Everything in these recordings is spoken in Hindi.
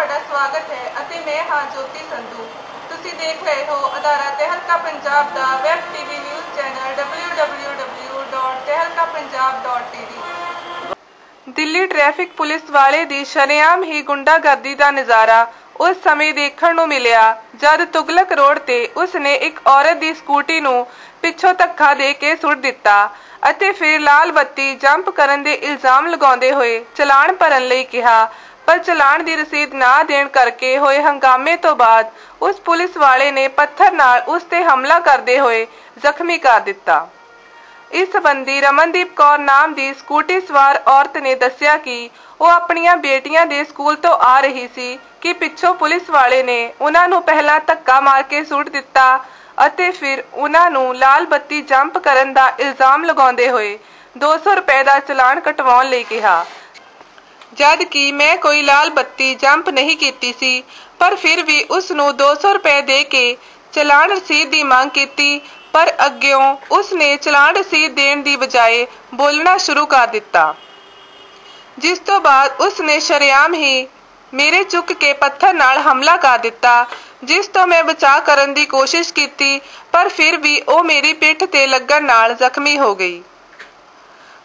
ਤੁਹਾਡਾ ਸਵਾਗਤ ਹੈ ਅਤੇ ਮੈਂ ਹਾਂ ਜੋਤੀ ਸੰਧੂ। ਤੁਸੀਂ ਦੇਖ ਰਹੇ ਹੋ ਅਦਾਰਾ ਤਹਿਲਕਾ ਪੰਜਾਬ ਦਾ web TV news channel www.tehlkapunjab.tv Delhi traffic police ਵਾਲੇ ਦੀ ਸ਼ਰੇਆਮ ਹੀ ਗੁੰਡਾਗਰਦੀ ਦਾ ਨਜ਼ਾਰਾ ਉਸ ਸਮੇਂ ਦੇਖਣ ਨੂੰ ਮਿਲਿਆ ਜਦ ਤੁਗਲਕ ਰੋਡ ਤੇ ਉਸ ਨੇ ਇੱਕ ਔਰਤ ਦੀ ਸਕੂਟੀ ਨੂੰ ਪਿੱਛੋਂ ਧੱਕਾ ਦੇ ਕੇ ਸੁੱਟ ਦਿੱਤਾ ਅਤੇ ਫਿਰ ਲਾਲ ਬੱਤੀ ਜੰਪ ਕਰਨ ਦੇ ਇਲਜ਼ਾਮ ਲਗਾਉਂਦੇ ਹੋਏ ਚਲਾਨ ਭਰਨ ਲਈ ਕਿਹਾ ਪਰ ਚਲਾਨ ਦੀ ਰਸੀਦ ਨਾ ਦੇਣ ਕਰਕੇ ਹੋਏ ਹੰਗਾਮੇ ਤੋਂ ਬਾਅਦ ਉਸ ਪੁਲਿਸ ਵਾਲੇ ਨੇ ਪੱਥਰ ਨਾਲ ਉਸ ਤੇ ਹਮਲਾ ਕਰਦੇ ਹੋਏ ਜ਼ਖਮੀ ਕਰ ਦਿੱਤਾ। ਇਸ ਸੰਬੰਧੀ ਰਮਨਦੀਪ ਕੌਰ ਨਾਮ ਦੀ ਸਕੂਟੀ ਸਵਾਰ ਔਰਤ ਨੇ ਦੱਸਿਆ ਕਿ ਉਹ ਆਪਣੀਆਂ ਬੇਟੀਆਂ ਦੇ ਸਕੂਲ ਤੋਂ ਆ ਰਹੀ ਸੀ ਕਿ ਪਿੱਛੋਂ ਪੁਲਿਸ ਵਾਲੇ ਨੇ ਉਹਨਾਂ ਨੂੰ ਪਹਿਲਾਂ ਧੱਕਾ ਮਾਰ ਕੇ ਸੁੱਟ ਦਿੱਤਾ ਅਤੇ ਫਿਰ ਉਹਨਾਂ ਨੂੰ ਲਾਲ ਬੱਤੀ ਜੰਪ ਕਰਨ ਦਾ ਇਲਜ਼ਾਮ ਲਗਾਉਂਦੇ ਹੋਏ 200 ਰੁਪਏ ਦਾ ਚਲਾਨ ਕਟਵਾਉਣ ਲਈ ਕਿਹਾ। ਜਦ ਕਿ ਮੈਂ ਕੋਈ ਲਾਲ ਬੱਤੀ ਜੰਪ ਨਹੀਂ ਕੀਤੀ ਸੀ, ਪਰ ਫਿਰ ਵੀ ਉਸ ਨੂੰ 200 ਰੁਪਏ ਦੇ ਕੇ ਚਲਾਨ ਰਸੀਦ ਦੀ ਮੰਗ ਕੀਤੀ, ਪਰ ਅੱਗਿਓਂ ਉਸ ਨੇ ਚਲਾਨ ਰਸੀਦ ਦੇਣ ਦੀ ਬਜਾਏ ਬੋਲਣਾ ਸ਼ੁਰੂ ਕਰ ਦਿੱਤਾ। ਜਿਸ ਤੋਂ ਬਾਅਦ ਉਸ ਨੇ ਸ਼ਰੇਆਮ ਹੀ ਮੇਰੇ ਚੁੱਕ ਕੇ ਪੱਥਰ ਨਾਲ ਹਮਲਾ ਕਰ ਦਿੱਤਾ, ਜਿਸ ਤੋਂ ਮੈਂ ਬਚਾਅ ਕਰਨ ਦੀ ਕੋਸ਼ਿਸ਼ ਕੀਤੀ, ਪਰ ਫਿਰ ਵੀ ਉਹ ਮੇਰੀ ਪਿੱਠ ਤੇ ਲੱਗਣ ਨਾਲ ਜ਼ਖਮੀ ਹੋ ਗਈ।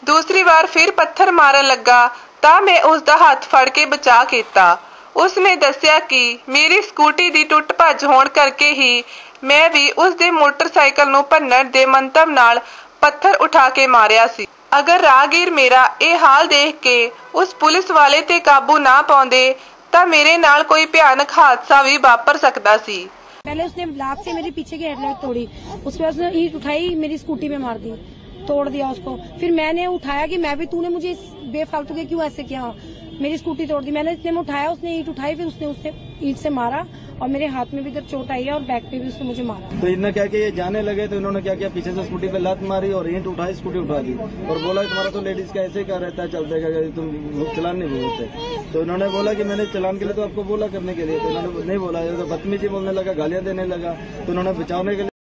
ਦੂਸਰੀ ਵਾਰ ਫਿਰ ਪੱਥਰ ਮਾਰਨ ਲੱਗਾ ਤਾਂ ਮੈਂ ਉਸ ਦਾ ਹੱਥ ਫੜ ਕੇ ਬਚਾ ਕੀਤਾ ਉਸ ਨੇ ਦੱਸਿਆ ਕਿ ਮੇਰੀ ਸਕੂਟੀ ਦੀ ਟੁੱਟ ਭੱਜ ਹੋਣ ਕਰਕੇ ਹੀ ਮੈਂ ਵੀ ਉਸ ਦੇ ਮੋਟਰਸਾਈਕਲ ਨੂੰ ਭੰਨਣ ਦੇ ਮੰਤਵ ਨਾਲ ਪੱਥਰ ਉਠਾ ਕੇ ਮਾਰਿਆ ਸੀ ਅਗਰ ਰਾਗੀਰ ਮੇਰਾ ਇਹ ਹਾਲ ਦੇਖ ਕੇ ਉਸ ਪੁਲਿਸ ਵਾਲੇ ਤੇ ਕਾਬੂ ਨਾ ਪਾਉਂਦੇ ਤਾਂ ਮੇਰੇ ਨਾਲ ਕੋਈ ਭਿਆਨਕ ਹਾਦਸਾ ਵੀ ਵਾਪਰ ਸਕਦਾ ਸੀ पहले उसने लात से मेरे पीछे की हेडलाइट तोड़ी उसके बाद उसने ईट उठाई मेरी स्कूटी में मार दी तोड़ दिया उसको। फिर मैंने उठाया कि मैं भी, तूने मुझे इस बेफालतू के क्यों ऐसे किया? मेरी स्कूटी तोड़ दी। मैंने इतने में उठाया, उसने ईट उठाई, फिर उसने उसने ईट से मारा और मेरे हाथ में भी इधर चोट आई है और बैक पे भी उसने मुझे मारा। तो इन्होंने क्या किया जाने लगे तो इन्होंने क्या किया? पीछे से स्कूटी पे लात मारी और ईट उठाई, स्कूटी उठा दी। और बोला, तुम्हारा तो लेडीज़ का ऐसे क्या रहता है? चलते तुम चलान नहीं बोलते। तो इन्होंने बोला कि मैंने चलान के लिए तो आपको बोला करने के लिए तो इन्होंने नहीं बोला। ये तो बदतमीजी बोलने लगा, गालियाँ देने लगा। तो उन्होंने बचाने के लिए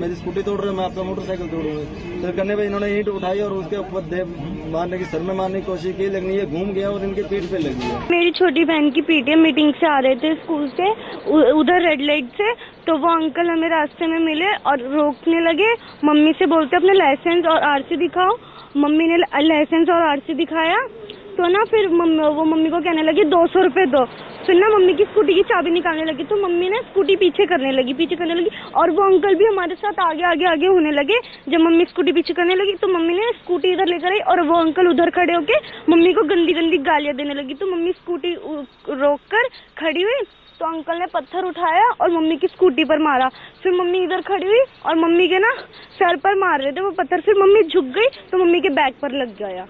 मेरी स्कूटी तोड़ रहे हो, मैं आपका मोटरसाइकिल तोड़ूँगा। तो करने पे इन्होंने ईंट उठाई और उसके ऊपर दे मारने की सर में मारने की कोशिश की लेकिन ये घूम गया और इनके पीठ पे लगी है। मेरी छोटी बहन की पीटीएम मीटिंग से आ रहे थे स्कूल से उधर रेड लाइट से तो वो अंकल हमें रास्ते में मिले और रोकने लगे। मम्मी से बोलते अपने लाइसेंस और आरसी दिखाओ। मम्मी ने लाइसेंस और आरसी दिखाया। तो ना, फिर मम्मी, वो मम्मी को कहने लगी, दो सौ रुपये दो। फिर ना मम्मी की स्कूटी की चाबी निकालने लगी तो मम्मी ने स्कूटी पीछे करने लगी, पीछे करने लगी, और वो अंकल भी हमारे साथ आगे आगे आगे होने लगे। जब मम्मी स्कूटी पीछे करने लगी तो मम्मी ने स्कूटी इधर लेकर आई, और वो अंकल उधर खड़े होके मम्मी को गंदी गंदी गालियाँ देने लगी। तो मम्मी स्कूटी रोक कर खड़ी हुई तो अंकल ने पत्थर उठाया और मम्मी की स्कूटी पर मारा। फिर मम्मी इधर खड़ी हुई, और मम्मी के ना सर पर मार रहे थे वो पत्थर। फिर मम्मी झुक गई तो मम्मी के बैग पर लग गया।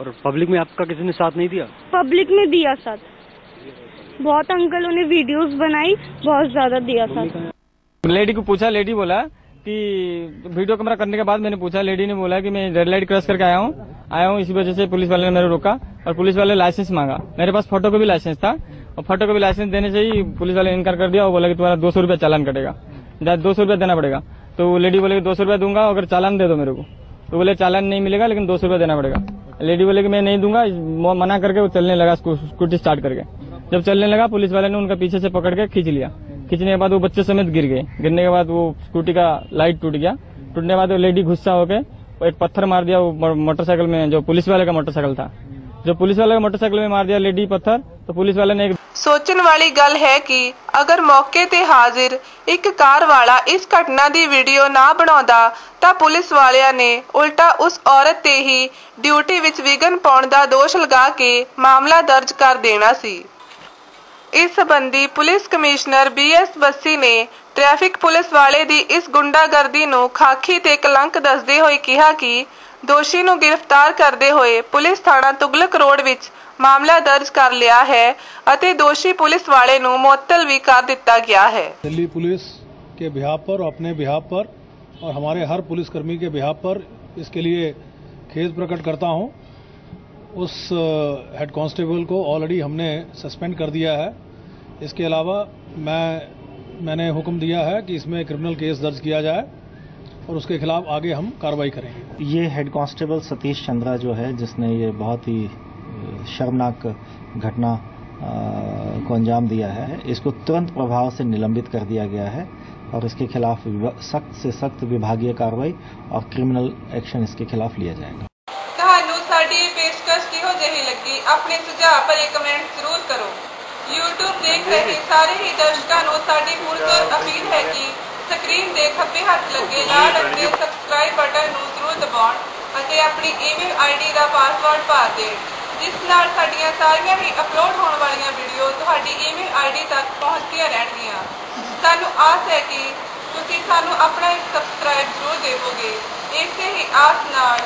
और पब्लिक में आपका किसी ने साथ नहीं दिया? पब्लिक में दिया साथ। बहुत अंकलों ने वीडियोस बनाई बहुत ज़्यादा दिया साथ। लेडी को पूछा लेडी बोला कि वीडियो कैमरा करने के बाद मैंने पूछा लेडी ने बोला कि मैं रेड लाइट क्रॉस करके आया हूँ। आया हूँ इसी वजह से पुलिस वाले ने मेरे रोका और पुलिस वाले लाइसेंस मांगा। मेरे पास फ़ोटो का भी लाइसेंस था और फ़ोटो का भी लाइसेंस देने से ही पुलिस वाले इनकार कर दिया और बोला कि तुम्हारा दो सौ रुपया चालान कटेगा। दो सौ रुपया देना पड़ेगा। तो लेडी बोले दो सौ रुपया दूँगा अगर चालान दे दो मेरे को। तो बोले चालान नहीं मिलेगा लेकिन दो सौ रुपया देना पड़ेगा। लेडी बोले कि मैं नहीं दूँगा मना करके वो चलने लगा स्कूटी स्टार्ट करके। जब चलने लगा, पुलिस वाले ने उनका पीछे से पकड़ के खींच लिया। खींचने के बाद वो बच्चे समेत गिर गए। गिरने के बाद वो स्कूटी का लाइट टूट गया। टूटने के बाद वो लेडी गुस्सा होकर एक पत्थर मार दिया, वो मोटरसाइकिल में, जो पुलिस वाले का मोटरसाइकिल था। जो पुलिस वाले का मोटरसाइकिल में मार दिया लेडी पत्थर तो पुलिस वाले ने एक ਸੋਚਣ ਵਾਲੀ ਗੱਲ ਹੈ ਕਿ ਅਗਰ ਮੌਕੇ ਤੇ ਹਾਜ਼ਰ ਇੱਕ ਕਾਰ ਵਾਲਾ ਇਸ ਘਟਨਾ ਦੀ ਵੀਡੀਓ ਨਾ ਬਣਾਉਂਦਾ ਤਾਂ ਪੁਲਿਸ ਵਾਲਿਆਂ ਨੇ ਉਲਟਾ ਉਸ ਔਰਤ ਤੇ ਹੀ ਡਿਊਟੀ ਵਿੱਚ ਵਿਘਨ ਪਾਉਣ ਦਾ ਦੋਸ਼ ਲਗਾ ਕੇ ਮਾਮਲਾ ਦਰਜ ਕਰ ਦੇਣਾ ਸੀ ਇਸ ਸੰਬੰਧੀ ਪੁਲਿਸ ਕਮਿਸ਼ਨਰ ਬੀਐਸ ਬੱਸੀ ਨੇ ਟ੍ਰੈਫਿਕ ਪੁਲਿਸ ਵਾਲੇ ਦੀ ਇਸ ਗੁੰਡਾਗਰਦੀ ਨੂੰ ਖਾਕੀ ਤੇ ਕਲੰਕ ਦੱਸਦੇ ਹੋਏ ਕਿਹਾ ਕਿ ਦੋਸ਼ੀ ਨੂੰ ਗ੍ਰਿਫਤਾਰ ਕਰਦੇ ਹੋਏ ਪੁਲਿਸ ਥਾਣਾ ਤੁਗਲਕ ਰੋਡ ਵਿੱਚ ਮਾਮਲਾ ਦਰਜ ਕਰ ਲਿਆ ਹੈ ਅਤੇ ਦੋਸ਼ੀ ਪੁਲਿਸ ਵਾਲੇ ਨੂੰ ਮੁਅੱਤਲ ਵੀ ਕਰ ਦਿੱਤਾ ਗਿਆ ਹੈ दिल्ली पुलिस के बिहार पर और अपने बिहार पर और हमारे हर पुलिसकर्मी के बिहार पर इसके लिए खेद प्रकट करता हूं उस हेड कांस्टेबल को ऑलरेडी हमने सस्पेंड कर दिया है इसके अलावा मैं मैंने हुक्म दिया है कि इसमें क्रिमिनल केस दर्ज किया जाए और उसके खिलाफ आगे हम कार्रवाई करेंगे ये हेड कांस्टेबल सतीश चंद्रा जो है जिसने ये बहुत ही अ, शर्मनाक घटना अ, को अंजाम दिया है इसको तुरंत प्रभाव से निलंबित कर दिया गया है और इसके खिलाफ विभा- सख्त से सख्त विभागीय कार्रवाई और क्रिमिनल एक्शन इसके खिलाफ लिया जाएगा ਤੁਹਾਨੂੰ ਸਾਡੀ ਇਹ ਪੇਸ਼ਕਸ਼ ਕਿਹੋ ਜਿਹੀ ਲੱਗੀ ਆਪਣੇ ਸੁਝਾਅ ਭਰੇ ਕਮੈਂਟ ਜ਼ਰੂਰ ਕਰੋ YouTube ਦੇਖ ਰਹੇ ਸਾਰੇ ਹੀ ਦਰਸ਼ਕਾਂ ਨੂੰ ਸਾਡੀ ਪੁਰਜ਼ੋਰ ਅਪੀਲ ਹੈ ਕਿ ਸਕਰੀਨ ਦੇ ਖੱਬੇ ਹੱਥ ਲੱਗੇ ਲਾਲ ਰੰਗ ਦੇ ਸਬਸਕ੍ਰਾਈਬ ਬਟਨ ਨੂੰ ਜ਼ਰੂਰ ਦਬਾਉਣ ਅਤੇ ਆਪਣੀ ਈਮੇਲ ਆਈਡੀ ਦਾ ਪਾਸਵਰਡ ਪਾ ਦੇਣ ਜਿਸ ਨਾਲ ਸਾਡੀਆਂ ਸਾਰੀਆਂ ਹੀ ਅਪਲੋਡ ਹੋਣ ਵਾਲੀਆਂ ਵੀਡੀਓ ਤੁਹਾਡੀ ਈਮੇਲ ਆਈਡੀ ਤੱਕ ਪਹੁੰਚਦੀਆਂ ਰਹਿਣਗੀਆਂ। ਸਾਨੂੰ ਆਸ ਹੈ ਕਿ ਤੁਸੀਂ ਸਾਨੂੰ ਆਪਣਾ ਇੱਕ ਸਬਸਕ੍ਰਾਈਬ ਜ਼ਰੂਰ ਦੇਵੋਗੇ। ਇਸੇ ਹੀ ਆਸ ਨਾਲ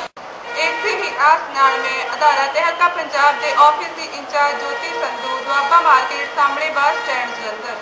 ਇਸੇ ਹੀ ਆਸ ਨਾਲ ਮੈਂ ਅਧਾਰਾ ਤਹਿਲਕਾ ਪੰਜਾਬ ਦੇ ਆਫਿਸ ਦੀ ਇੰਚਾਰਜ ਜੋਤੀ ਸੰਧੂ ਦੁਆਬਾ ਮਾਰਕੀਟ ਸਾਹਮਣੇ ਬੱਸ ਸਟੈਂਡ ਜਲੰਧਰ